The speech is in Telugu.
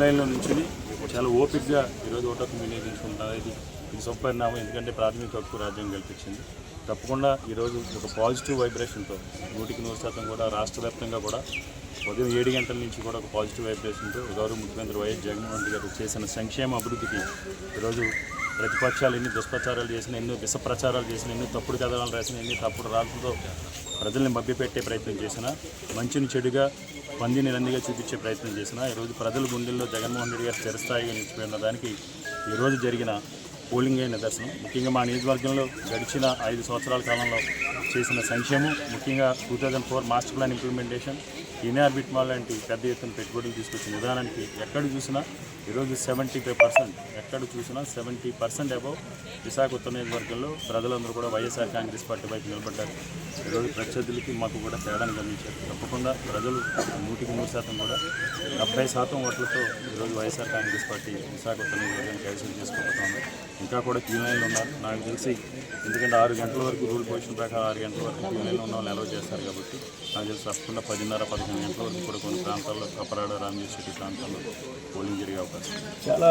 లైన్లో నుంచి చాలా ఓపిక్గా ఈరోజు ఓటకు వినియోగించుకుంటున్నారు ఇది ఇది సుపరిణామం ఎందుకంటే ప్రాథమిక హక్కు రాజ్యం కల్పించింది. తప్పకుండా ఈరోజు ఒక పాజిటివ్ వైబ్రేషన్తో నూటికి నూరు శాతం కూడా రాష్ట్ర వ్యాప్తంగా కూడా ఉదయం ఏడు గంటల నుంచి కూడా ఒక పాజిటివ్ వైబ్రేషన్తో గౌరవ ముఖ్యమంత్రి వైఎస్ జగన్మోహన్ రెడ్డి గారు చేసిన సంక్షేమ అభివృద్ధికి ఈరోజు ప్రతిపక్షాలు ఎన్ని దుష్ప్రచారాలు చేసిన ఎన్నో విషప్రచారాలు చేసిన ఎన్నో తప్పుడు కథనాలు రాసిన ఎన్ని తప్పుడు రాతలతో ప్రజల్ని మభ్యపెట్టే ప్రయత్నం చేసిన మంచిని చెడుగా పందిని రందిగా చూపించే ప్రయత్నం చేసిన ఈరోజు ప్రజల గుండెల్లో జగన్మోహన్ రెడ్డి గారు చిరస్థాయిగా నిలిచిపోయిన దానికి ఈరోజు జరిగిన పోలింగ్ అయిన నిదర్శనం. ముఖ్యంగా మా నియోజకవర్గంలో గడిచిన ఐదు సంవత్సరాల కాలంలో చేసిన సంక్షేమం ముఖ్యంగా two thousand four master plan implementation Inorbit mall లాంటి పెద్ద ఎత్తున పెట్టుబడులు తీసుకొచ్చిన విధానానికి ఎక్కడ చూసినా ఈరోజు సెవెంటీ ఫైవ్ పర్సెంట్. ఎక్కడ చూసినా సెవెంటీ పర్సెంట్ అబౌవ్ విశాఖ ఉత్తర నియోజకవర్గంలో ప్రజలందరూ కూడా వైఎస్ఆర్ కాంగ్రెస్ పార్టీ వైపు నిలబడ్డారు. ఈరోజు ప్రత్యర్థులకి మాకు కూడా తేడాను గమనించారు. తప్పకుండా ప్రజలు నూటికి నూరు శాతం కూడా డెబ్బై శాతం ఓట్లతో ఈరోజు వైఎస్ఆర్ కాంగ్రెస్ పార్టీ విశాఖ ఉత్తర నియోజకవర్గాన్ని కైవసం చేసుకోబోతోంది. ఇంకా కూడా క్యూ ఉన్నారు. నాకు తెలిసి ఎందుకంటే ఆరు గంటల వరకు రూల్ పొజిషన్ ప్రకారం ఆరు గంటల వరకు క్యూ లైన్లో ఉన్న వాళ్ళు చేస్తారు కాబట్టి నాకు తెలిసి తప్పకుండా పదిన్నర పదిహేను గంటల కూడా కొన్ని ప్రాంతాల్లో కపరాడ రామజీ సిటీ ప్రాంతాల్లో పోలింగ్ జరిగే అవకాశం. చాలా